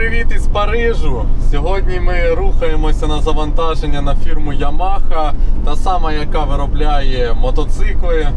привіт із Парижу! Сьогодні ми рухаємося на завантаження на фірму Yamaha, та сама, яка виробляє мотоцикли,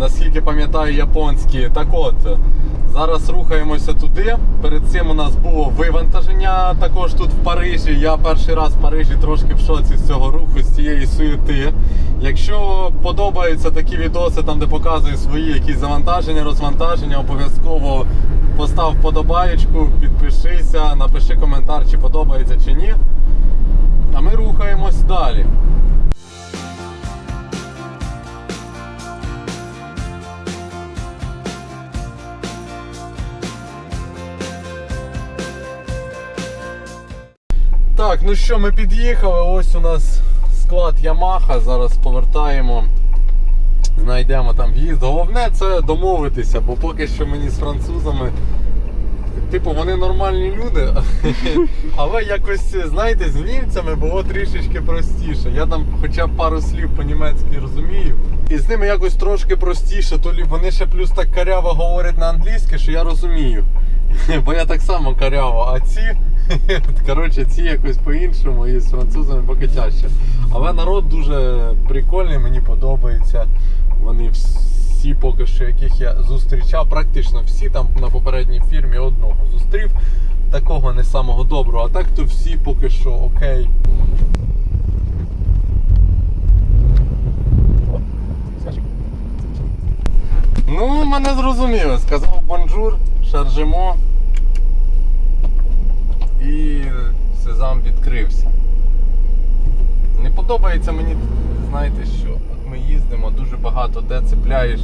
наскільки пам'ятаю, японські. Так от, зараз рухаємося туди. Перед цим у нас було вивантаження також тут в Парижі. Я перший раз в Парижі трошки в шоці з цього руху, з цієї суєти. Якщо подобаються такі відоси, там де показую свої якісь завантаження, розвантаження, обов'язково постав вподобаєчку, підпишися, напиши коментар, чи подобається чи ні. А ми рухаємось далі. Так, ну що, ми під'їхали. Ось у нас склад Yamaha. Зараз повертаємо. Знайдемо там в'їзд. Головне це домовитися, бо поки що мені з французами. Типу, вони нормальні люди, але якось, знаєте, з німцями було трішечки простіше. Я там хоча б пару слів по-німецьки розумію. І з ними якось трошки простіше, то вони ще плюс так каряво говорять на англійське, що я розумію. Бо я так само каряво, а ці, коротше, ці якось по-іншому і з французами поки тяжче. Але народ дуже прикольний, мені подобається. Вони всі поки що, яких я зустрічав, практично всі там на попередній фірмі одного зустрів. Такого не самого доброго, а так то всі поки що окей. Ну, мене зрозуміли. Сказав бонжур, шаржимо. І сезам відкрився. Не подобається мені, знаєте що, їздимо, дуже багато де цепляєш.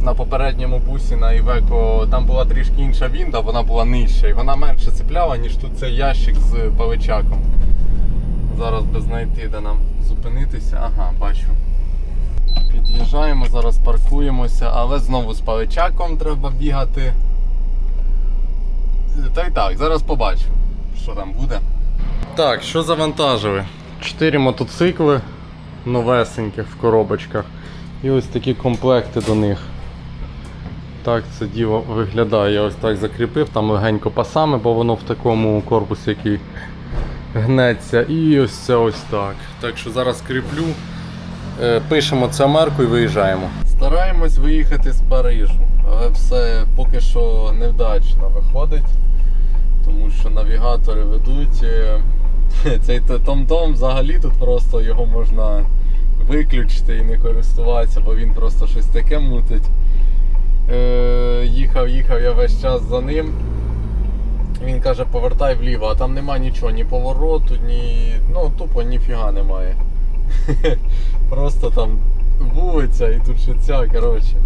На попередньому бусі на Івеко там була трішки інша вінда, вона була нижча і вона менше цепляла, ніж тут цей ящик з павичаком. Зараз би знайти, де нам зупинитися. Ага, бачу. Під'їжджаємо, зараз паркуємося, але знову з павичаком треба бігати. Та й так, зараз побачу, що там буде. Так, що завантажили? Чотири мотоцикли новесеньких в коробочках. І ось такі комплекти до них. Так це діло виглядає. Я ось так закріпив, там легенько пасами, бо воно в такому корпусі, який гнеться. І ось це ось так. Так що зараз кріплю, е, пишемо це марку і виїжджаємо. Стараємось виїхати з Парижу, але все поки що невдачно виходить, тому що навігатори ведуть. Цей том-том взагалі тут просто його можна виключити і не користуватися, бо він просто щось таке мутить. Е, їхав, їхав я весь час за ним. Він каже, повертай вліво, а там нема нічого, ні повороту, ні. Ну тупо ніфіга немає. Просто там вулиця і тут ще ця, коротше.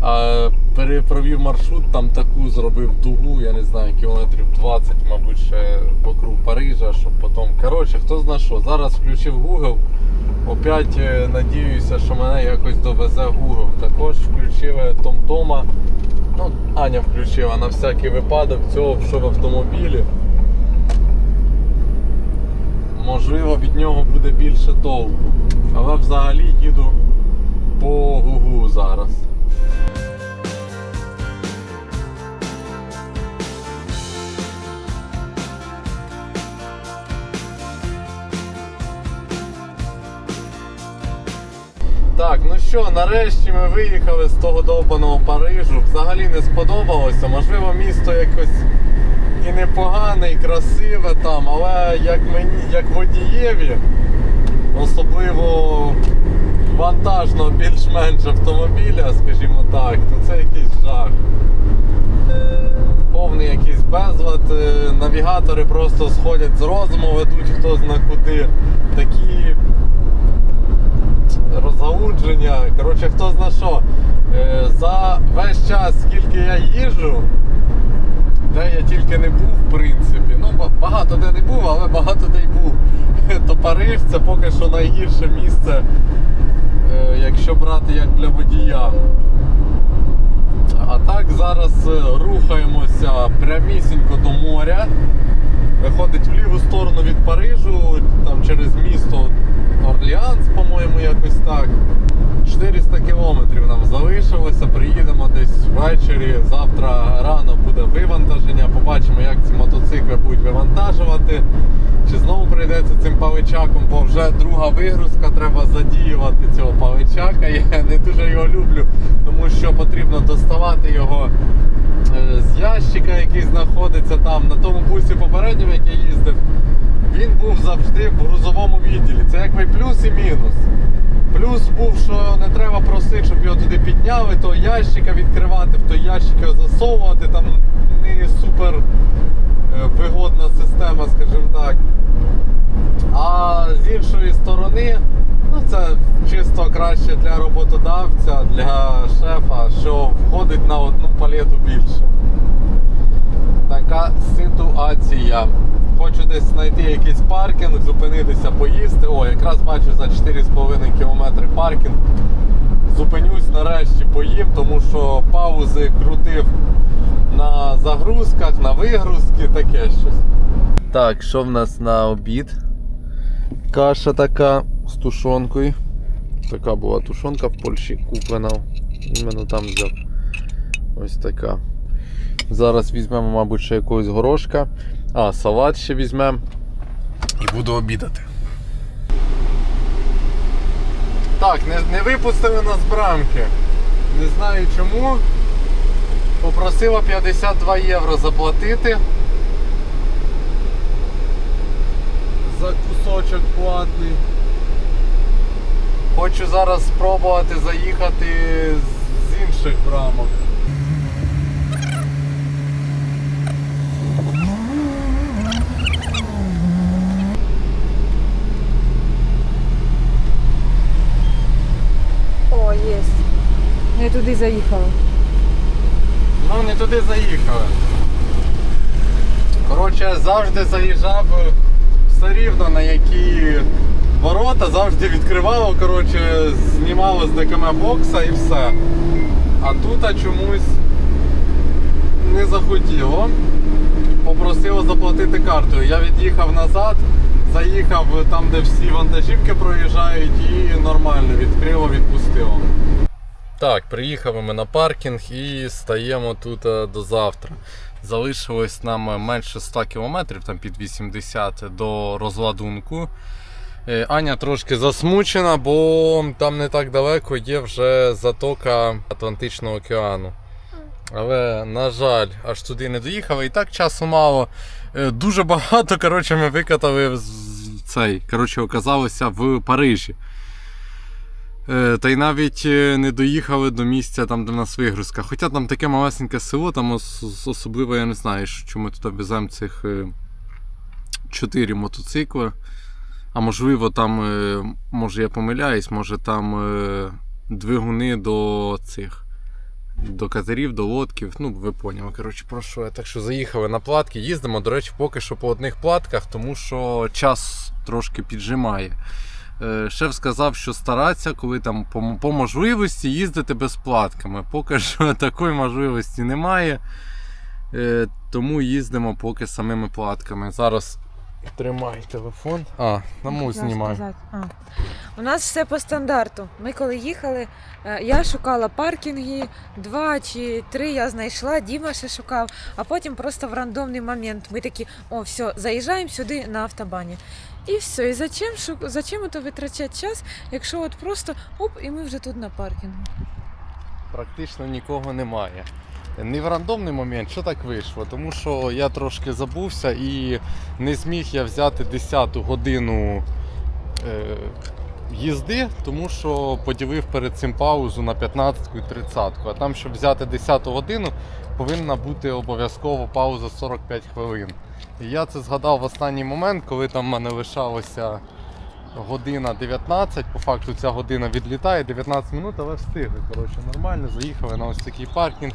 А перепровів маршрут, там таку зробив дугу, я не знаю, кілометрів 20, мабуть, ще вокруг Парижа, щоб потім. Коротше, хто зна що. Зараз включив Google. Опять е, надіюся, що мене якось довезе Google. Також включили Том-Тома. Ну, Аня включила на всякий випадок цього, що в автомобілі. Можливо, від нього буде більше толку. Але взагалі їду по Гугу зараз. Так, ну що, нарешті ми виїхали з того довбаного Парижу. Взагалі не сподобалося. Можливо, місто якось і непогане, і красиве там, але як мені, як водієві, особливо вантажного більш-менш автомобіля, скажімо так, то це якийсь жах. Повний якийсь безлад, е, навігатори просто сходять з розуму, ведуть хто зна куди. Такі розгаудження. Коротше, хто зна що. Е, За весь час, скільки я їжджу, де я тільки не був, в принципі. Ну, багато де не був, але багато де й був. То Париж це поки що найгірше місце, е, якщо брати як для водія. А так зараз е, рухаємося прямісінько до моря. Виходить в ліву сторону від Парижу, там через місто Орлеанс, по-моєму, якось так. 400 кілометрів нам залишилося. Приїдемо десь ввечері. Завтра рано буде вивантаження. Побачимо, як ці мотоцикли будуть вивантажувати. Чи знову прийдеться цим павичаком, бо вже друга вигрузка, треба задіювати цього павичака. Я не дуже його люблю, тому що потрібно доставати його е, з ящика, який знаходиться там. На тому бусі попередньому, як я їздив, був завжди в грузовому відділі. Це якби плюс і мінус. Плюс був, що не треба просити, щоб його туди підняли, то ящика відкривати, в той ящик його засовувати, там не супер е, вигодна система, скажімо так. А з іншої сторони, ну це чисто краще для роботодавця, для шефа, що входить на одну палету більше. Така ситуація. Хочу десь знайти якийсь паркінг, зупинитися, поїсти. О, якраз бачу за 4,5 км паркінг. Зупинюсь нарешті поїм, тому що паузи крутив на загрузках, на вигрузки, таке щось. Так, що в нас на обід? Каша така з тушонкою. Така була тушонка в Польщі куплена. Іменно там взяв. Ось така. Зараз візьмемо, мабуть, ще якогось горошка. А, салат ще візьмемо. І буду обідати. Так, не, не випустили нас з брамки. Не знаю чому. Попросила 52 євро заплатити. За кусочок платний. Хочу зараз спробувати заїхати з- з інших брамок. О, є. Не туди заїхала. Ну, не туди заїхали. Коротше, завжди заїжджав е, все рівно на які ворота, завжди відкривало, коротше, знімало з ДКМ бокса і все. А тут а чомусь не захотіло. Попросило заплатити картою. Я від'їхав назад, заїхав там, де всі вантажівки проїжджають, і нормально відкрило, відпустило. Так, приїхали ми на паркінг і стаємо тут е, до завтра. Залишилось нам е, менше 100 кілометрів, там під 80 до розладунку. Е, Аня трошки засмучена, бо там не так далеко є вже затока Атлантичного океану. Але, на жаль, аж туди не доїхали. І так часу мало. Е, Дуже багато коротше, ми викатали цей. Коротше, оказалося в Парижі. Е, Та й навіть е, не доїхали до місця, там, де в нас вигрузка. Хоча там таке малесеньке село, там особливо я не знаю, що ми туди веземо цих е, 4 мотоцикли. А можливо, там, може я помиляюсь, може там двигуни до цих. До катерів, до лодків, ну ви поняли, коротше, про що я. Так що заїхали на платки, їздимо, до речі, поки що по одних платках, тому що час трошки піджимає. Е, Шеф сказав, що старатися, коли там по, по можливості їздити безплатками. Поки що такої можливості немає. Е, Тому їздимо поки самими платками. Зараз тримай телефон. А, наму знімай. А. У нас все по стандарту. Ми коли їхали, е, я шукала паркінги, два чи три я знайшла, Діма ще шукав, а потім просто в рандомний момент ми такі, о, все, заїжджаємо сюди на автобані. І все. І зачем, шу- зачем ото витрачати час, якщо от просто оп, і ми вже тут на паркінгу. практично нікого немає. Не в рандомний момент, що так вийшло? Тому що я трошки забувся і не зміг я взяти 10 годину е, їзди, тому що поділив перед цим паузу на 15 і 30. А там, щоб взяти 10 годину, повинна бути обов'язково пауза 45 хвилин. І я це згадав в останній момент, коли там в мене лишалося година 19, по факту ця година відлітає, 19 минут, але встигли. Коротше, нормально, заїхали на ось такий паркінг.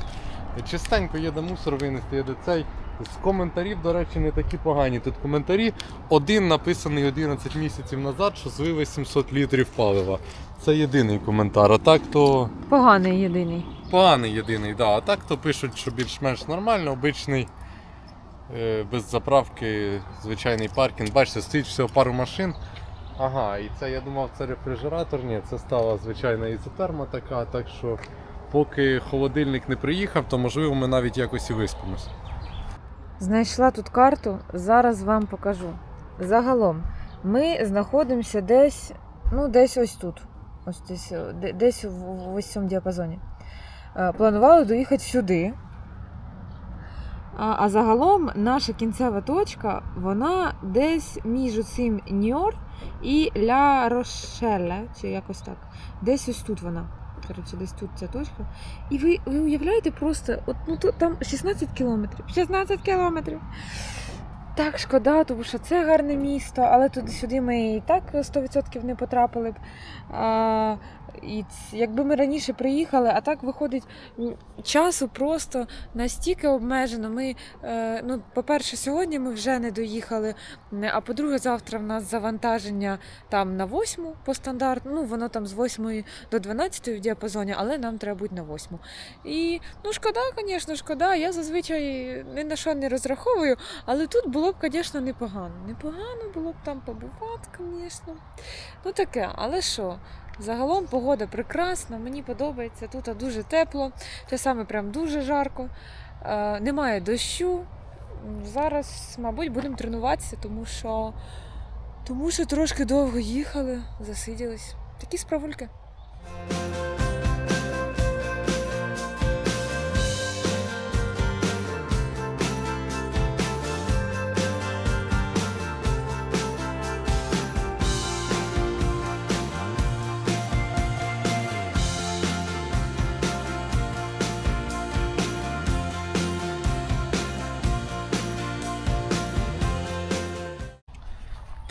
Чистенько є де мусор винести, є де цей. З коментарів, до речі, не такі погані. Тут коментарі. Один написаний 11 місяців назад, що злили 700 літрів палива. Це єдиний коментар. А так то Поганий єдиний. поганий єдиний, да. А так то пишуть, що більш-менш нормально, обичний, е, без заправки, звичайний паркінг. Бачите, стоїть всього пару машин. Ага, і це я думав, це рефрижератор. Ні, це стала звичайна ізотерма така, так що поки холодильник не приїхав, то можливо ми навіть якось і виспимось. Знайшла тут карту, зараз вам покажу. Загалом, ми знаходимося десь, ну, десь ось тут. Ось десь, е, десь в, ось цьому діапазоні. Е, Планували доїхати сюди. А, а загалом наша кінцева точка, вона десь між цим Ньор і Ля Рошеля, чи якось так. Десь ось тут вона. Коротше, десь тут ця точка. І ви, ви уявляєте просто, от, ну тут там 16 кілометрів. 16 кілометрів. Так, шкода, тому що це гарне місто, але туди сюди ми і так 100% не потрапили б. А, і якби ми раніше приїхали, а так виходить часу просто настільки обмежено. Ми, е, ну, по-перше, сьогодні ми вже не доїхали. А по-друге, завтра в нас завантаження там на 8 по стандарту. Ну, воно там з 8 до 12 в діапазоні, але нам треба бути на 8. І ну шкода, звісно, шкода. Я зазвичай ні на що не розраховую, але тут було б, звісно, непогано. Непогано було б там побувати, звісно. Ну таке, але що? Загалом погода прекрасна, мені подобається. Тут дуже тепло, часами прям дуже жарко. Е, немає дощу. Зараз, мабуть, будемо тренуватися, тому що, тому що трошки довго їхали, засиділись. Такі справульки.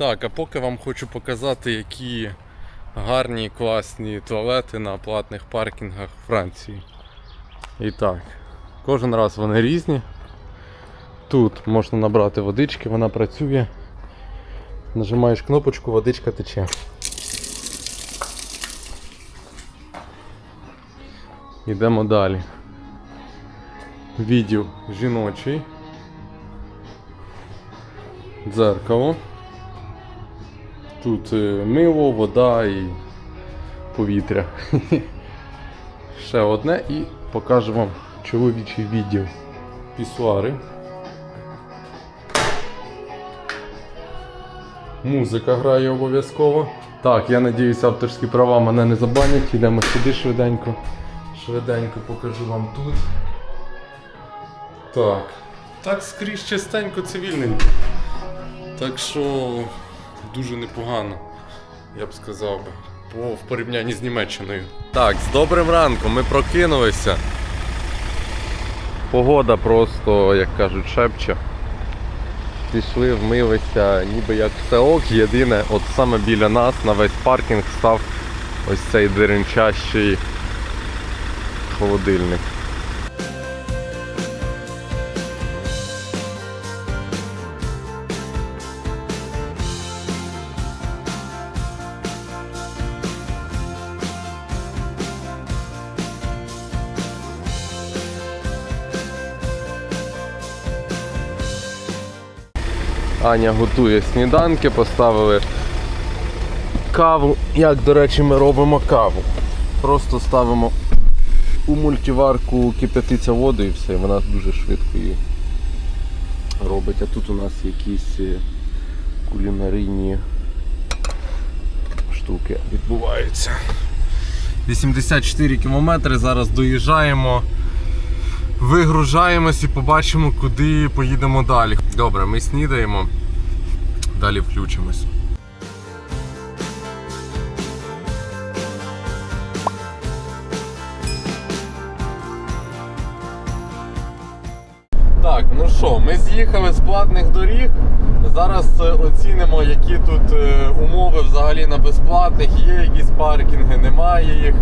Так, а поки вам хочу показати, які гарні класні туалети на платних паркінгах Франції. І так, кожен раз вони різні. Тут можна набрати водички, вона працює. Нажимаєш кнопочку, водичка тече. Йдемо далі. Відділ жіночий. Дзеркало. Тут е, мило, вода і повітря. Ще одне і покажу вам чоловічий відділ. Пісуари. Музика грає обов'язково. Так, я надіюсь, авторські права мене не забанять. Йдемо сюди швиденько. Швиденько покажу вам тут. Так. Так скрізь чистенько, цивільненько. Так що дуже непогано, я б сказав би, по, в порівнянні з Німеччиною. Так, з добрим ранком ми прокинулися. Погода просто, як кажуть, шепче. Пішли, вмилися, ніби як все ок. Єдине, от саме біля нас на весь паркінг став ось цей деренчащий холодильник. Аня готує сніданки, поставили каву. Як, до речі, ми робимо каву. Просто ставимо у мультиварку кипятиться воду і все, вона дуже швидко її робить. А тут у нас якісь е, кулінарійні штуки відбуваються. 84 кілометри, зараз доїжджаємо. Вигружаємось і побачимо, куди поїдемо далі. Добре, ми снідаємо, далі включимось. Так, ну що, ми з'їхали з платних доріг. Зараз е, оцінимо, які тут е, умови взагалі на безплатних, є якісь паркінги, немає їх,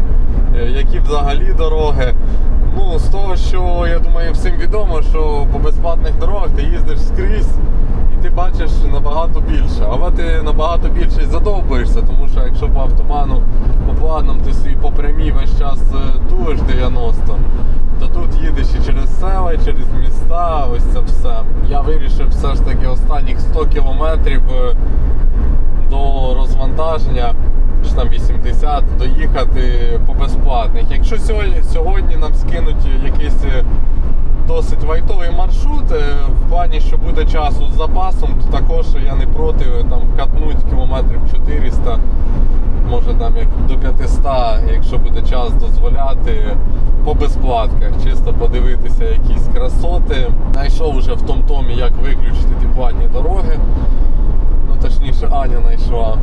е, які взагалі дороги. Ну, з того, що я думаю, всім відомо, що по безплатних дорогах ти їздиш скрізь ти бачиш набагато більше. Але ти набагато більше задовбуєшся, тому що якщо по автоману, по платному ти собі по прямій весь час е, тулиш 90, то тут їдеш і через села, і через міста, ось це все. Я вирішив все ж таки останніх 100 кілометрів е, до розвантаження, чи там 80, доїхати по безплатних. Якщо сьогодні, сьогодні нам скинуть е, досить вайтовий маршрут, е, в плані, що буде часу з запасом, то також я не проти е, там катнуть кілометрів 400 може там як до 500, якщо буде час дозволяти, по безплатках, чисто подивитися якісь красоти. Знайшов вже в том-томі, як виключити ті платні дороги. Точніше, Аня знайшла.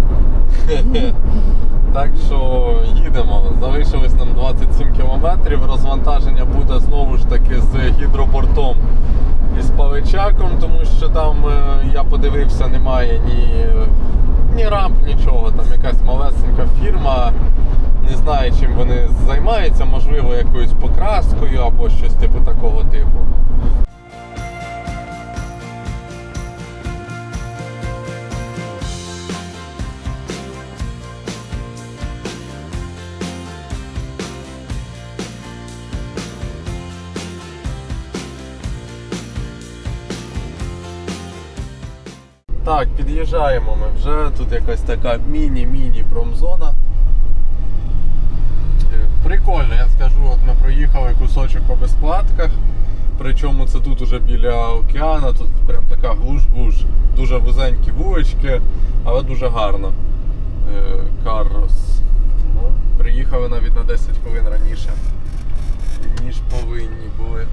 Так що їдемо. Залишилось нам 27 кілометрів. Розвантаження буде знову ж таки з гідропортом і з Павичаком, тому що там е, я подивився, немає ні, ні рамп, нічого. Там якась малесенька фірма. Не знаю, чим вони займаються, можливо, якоюсь покраскою або щось типу такого типу. Так, під'їжджаємо ми вже. Тут якась така міні-міні промзона. Е, Прикольно, я скажу, от ми проїхали кусочок по безплатках. Причому це тут уже біля океану, тут прям така глуш-глуш. Дуже вузенькі вулички, але дуже гарно. Е, Каррос. Ну, приїхали навіть на 10 хвилин раніше, ніж повинні були.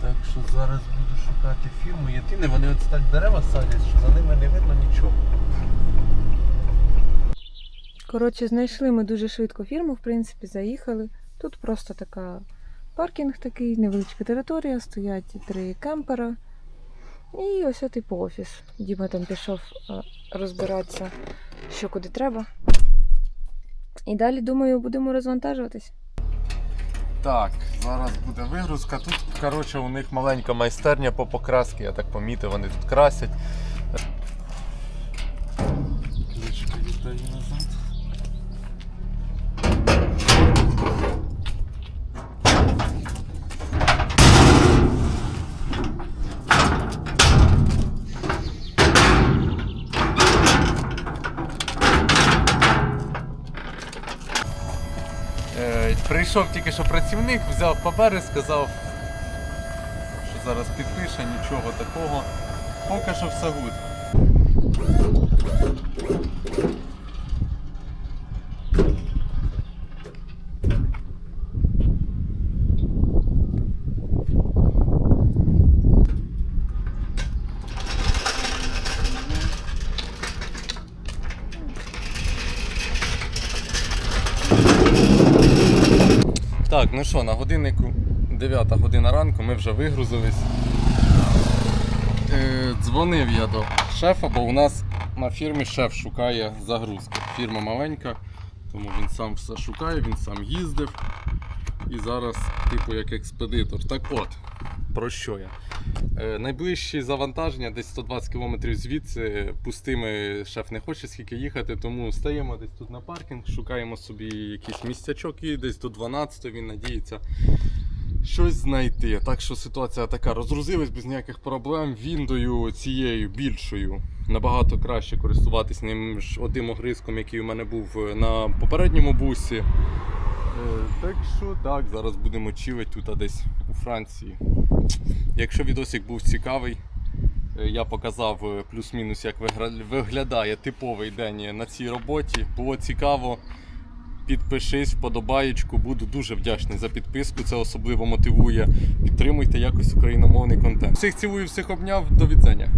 Так що зараз шукати фірму. Єдине, вони от так дерева садять, що за ними не видно нічого. Коротше, знайшли ми дуже швидко фірму, в принципі, заїхали. Тут просто така паркінг такий, невеличка територія, стоять три кемпера. І ось от офіс. Діма там пішов е, розбиратися, що куди треба. І далі, думаю, будемо розвантажуватись. Так, зараз буде вигрузка. Тут, коротше, у них маленька майстерня по покрасці, я так помітив, вони тут красять. Ключки віддаю назад. Прийшов тільки що працівник, взяв папери, сказав, що зараз підпише, нічого такого. Поки що все гуд. Так, ну що, на годиннику 9 година ранку ми вже вигрузились. Е, дзвонив я до шефа, бо у нас на фірмі шеф шукає загрузки. Фірма маленька, тому він сам все шукає, він сам їздив. І зараз, типу, як експедитор. Так от, про що я? Е, найближчі завантаження десь 120 км звідси пустими шеф не хоче скільки їхати, тому стаємо десь тут на паркінг, шукаємо собі якийсь місцячок і десь до 12 він надіється щось знайти. Так що ситуація така розгрузилась без ніяких проблем. Віндою цією більшою набагато краще користуватись ним одним огризком, який у мене був е, на попередньому бусі. Е, Так що так, зараз будемо чилити тут десь у Франції. Якщо відосик був цікавий, е, я показав плюс-мінус, як виглядає типовий день на цій роботі. Було цікаво підпишись, вподобаєчку. Буду дуже вдячний за підписку. Це особливо мотивує. Підтримуйте якось україномовний контент. Всіх цілую, всіх обняв. До відзення.